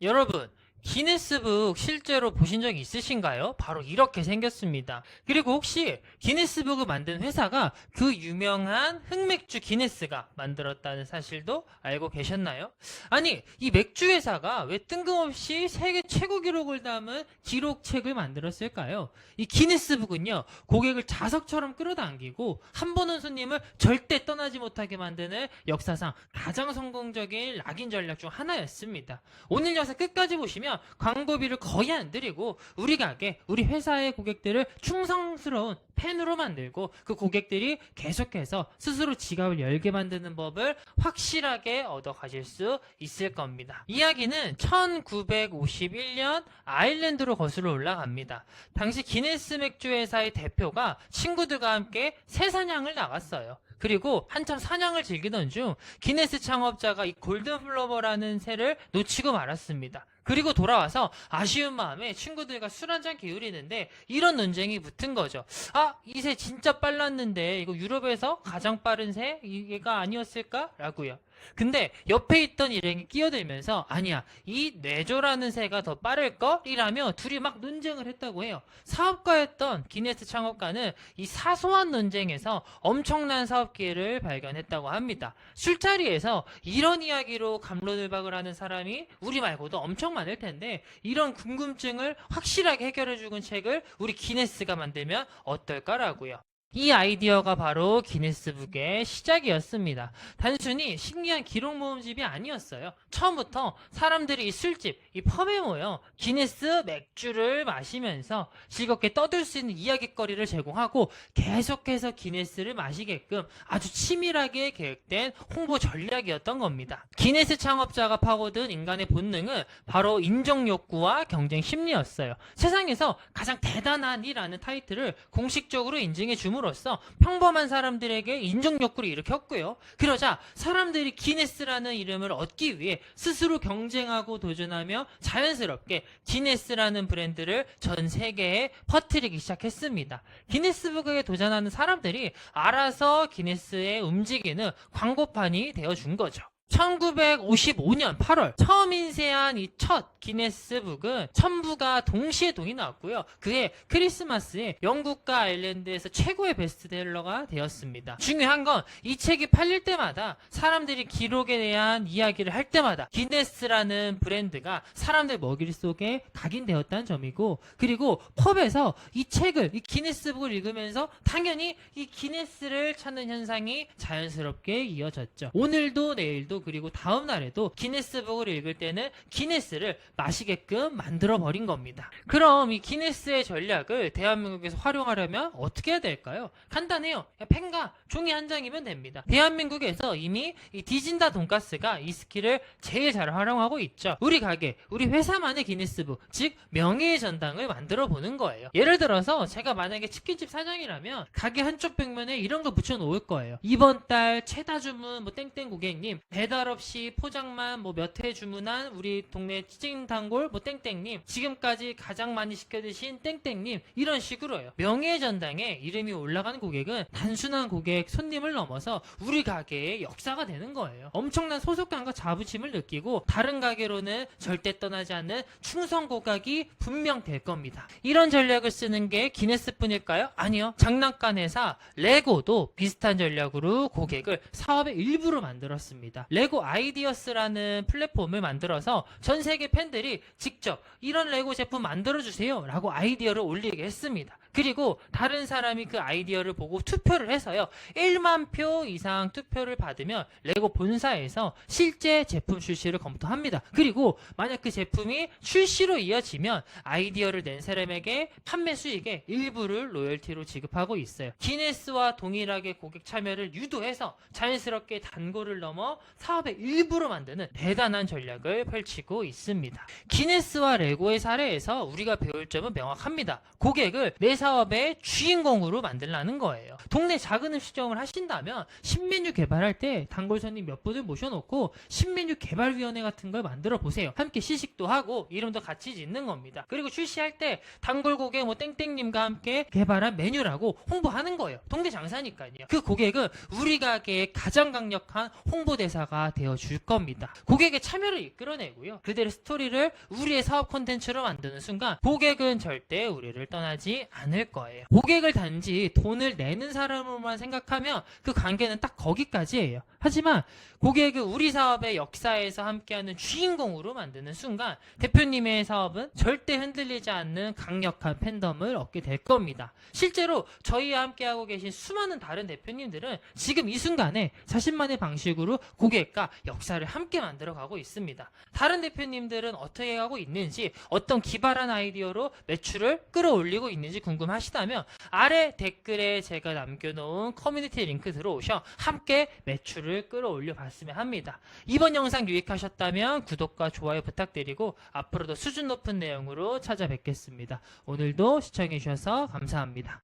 여러분, 기네스북 실제로 보신 적 있으신가요? 바로 이렇게 생겼습니다. 그리고 혹시 기네스북을 만든 회사가 그 유명한 흑맥주 기네스가 만들었다는 사실도 알고 계셨나요? 아니, 이 맥주 회사가 왜 뜬금없이 세계 최고 기록을 담은 기록책을 만들었을까요? 이 기네스북은요, 고객을 자석처럼 끌어당기고 한 번 온 손님을 절대 떠나지 못하게 만드는 역사상 가장 성공적인 락인 전략 중 하나였습니다. 오늘 영상 끝까지 보시면 광고비를 거의 안 들이고 우리 가게, 우리 회사의 고객들을 충성스러운 팬으로 만들고 그 고객들이 계속해서 스스로 지갑을 열게 만드는 법을 확실하게 얻어 가실 수 있을 겁니다. 이야기는 1951년 아일랜드로 거슬러 올라갑니다. 당시 기네스 맥주 회사의 대표가 친구들과 함께 새 사냥을 나갔어요. 그리고 한참 사냥을 즐기던 중 기네스 창업자가 이 골든 플로버라는 새를 놓치고 말았습니다. 그리고 돌아와서 아쉬운 마음에 친구들과 술 한잔 기울이는데 이런 논쟁이 붙은 거죠. 아, 이 새 진짜 빨랐는데 이거 유럽에서 가장 빠른 새 이게가 아니었을까? 라고요. 근데 옆에 있던 일행이 끼어들면서 아니야 이 뇌조라는 새가 더 빠를 걸? 이라며 둘이 막 논쟁을 했다고 해요. 사업가였던 기네스 창업가는 이 사소한 논쟁에서 엄청난 사업 기회를 발견했다고 합니다. 술자리에서 이런 이야기로 감론을박을 하는 사람이 우리 말고도 엄청 많을 텐데 이런 궁금증을 확실하게 해결해 주는 책을 우리 기네스가 만들면 어떨까라고요 이 아이디어가 바로 기네스북의 시작이었습니다. 단순히 신기한 기록 모음집이 아니었어요. 처음부터 사람들이 이 술집, 이 펍에 모여 기네스 맥주를 마시면서 즐겁게 떠들 수 있는 이야기거리를 제공하고 계속해서 기네스를 마시게끔 아주 치밀하게 계획된 홍보 전략이었던 겁니다. 기네스 창업자가 파고든 인간의 본능은 바로 인정 욕구와 경쟁 심리였어요. 세상에서 가장 대단한 이라는 타이틀을 공식적으로 인증해 줌으로써 평범한 사람들에게 인정 욕구를 일으켰고요. 그러자 사람들이 기네스라는 이름을 얻기 위해 스스로 경쟁하고 도전하며 자연스럽게 기네스라는 브랜드를 전 세계에 퍼뜨리기 시작했습니다. 기네스북에 도전하는 사람들이 알아서 기네스에 움직이는 광고판이 되어준 거죠. 1955년 8월 처음 인쇄한 이 첫 기네스북은 첨부가 동시에 동이 나왔고요. 그해 크리스마스에 영국과 아일랜드에서 최고의 베스트셀러가 되었습니다. 중요한 건 이 책이 팔릴 때마다 사람들이 기록에 대한 이야기를 할 때마다 기네스라는 브랜드가 사람들 머릿속에 각인되었다는 점이고 그리고 펍에서 이 책을 이 기네스북을 읽으면서 당연히 이 기네스를 찾는 현상이 자연스럽게 이어졌죠. 오늘도 내일도 그리고 다음 날에도 기네스북을 읽을 때는 기네스를 마시게끔 만들어 버린 겁니다. 그럼 이 기네스의 전략을 대한민국에서 활용하려면 어떻게 해야 될까요? 간단해요. 펜과 종이 한 장이면 됩니다. 대한민국에서 이미 이 디진다 돈가스가 이 스킬을 제일 잘 활용하고 있죠. 우리 가게, 우리 회사만의 기네스북, 즉 명예의 전당을 만들어 보는 거예요. 예를 들어서 제가 만약에 치킨집 사장이라면 가게 한쪽 벽면에 이런 거 붙여 놓을 거예요. 이번 달 최다 주문 뭐 땡땡 고객님 배달 없이 포장만 뭐 몇 회 주문한 우리 동네 찌진 단골 뭐 땡땡님 지금까지 가장 많이 시켜 드신 땡땡님 이런 식으로요. 명예의 전당에 이름이 올라간 고객은 단순한 고객 손님을 넘어서 우리 가게의 역사가 되는 거예요. 엄청난 소속감과 자부심을 느끼고 다른 가게로는 절대 떠나지 않는 충성 고객이 분명 될 겁니다. 이런 전략을 쓰는 게 기네스뿐일까요? 아니요. 장난감 회사 레고도 비슷한 전략으로 고객을 사업의 일부로 만들었습니다. 레고 아이디어스라는 플랫폼을 만들어서 전 세계 팬들이 직접 이런 레고 제품 만들어 주세요 라고 아이디어를 올리게 했습니다. 그리고 다른 사람이 그 아이디어를 보고 투표를 해서요. 1만 표 이상 투표를 받으면 레고 본사에서 실제 제품 출시를 검토합니다. 그리고 만약 그 제품이 출시로 이어지면 아이디어를 낸 사람에게 판매 수익의 일부를 로열티로 지급하고 있어요. 기네스와 동일하게 고객 참여를 유도해서 자연스럽게 단골을 넘어 사업의 일부로 만드는 대단한 전략을 펼치고 있습니다. 기네스와 레고의 사례에서 우리가 배울 점은 명확합니다. 고객을 내 사업의 주인공으로 만들라는 거예요. 동네 작은 음식점을 하신다면 신메뉴 개발할 때 단골 손님 몇 분을 모셔놓고 신메뉴 개발위원회 같은 걸 만들어 보세요. 함께 시식도 하고 이름도 같이 짓는 겁니다. 그리고 출시할 때 단골 고객 뭐 땡땡님과 함께 개발한 메뉴라고 홍보하는 거예요. 동네 장사니까요. 그 고객은 우리 가게의 가장 강력한 홍보대사가 역사가 되어 줄 겁니다. 고객의 참여를 이끌어내고요. 그들의 스토리를 우리의 사업 콘텐츠로 만드는 순간 고객은 절대 우리를 떠나지 않을 거예요. 고객을 단지 돈을 내는 사람으로만 생각하면 그 관계는 딱 거기까지예요. 하지만 고객을 우리 사업의 역사에서 함께하는 주인공으로 만드는 순간 대표님의 사업은 절대 흔들리지 않는 강력한 팬덤을 얻게 될 겁니다. 실제로 저희와 함께하고 계신 수많은 다른 대표님들은 지금 이 순간에 자신만의 방식으로 고객 과 역사를 함께 만들어가고 있습니다. 다른 대표님들은 어떻게 하고 있는지 어떤 기발한 아이디어로 매출을 끌어올리고 있는지 궁금하시다면 아래 댓글에 제가 남겨놓은 커뮤니티 링크 들어오셔 함께 매출을 끌어올려 봤으면 합니다. 이번 영상 유익하셨다면 구독과 좋아요 부탁드리고 앞으로도 수준 높은 내용으로 찾아뵙겠습니다. 오늘도 시청해주셔서 감사합니다.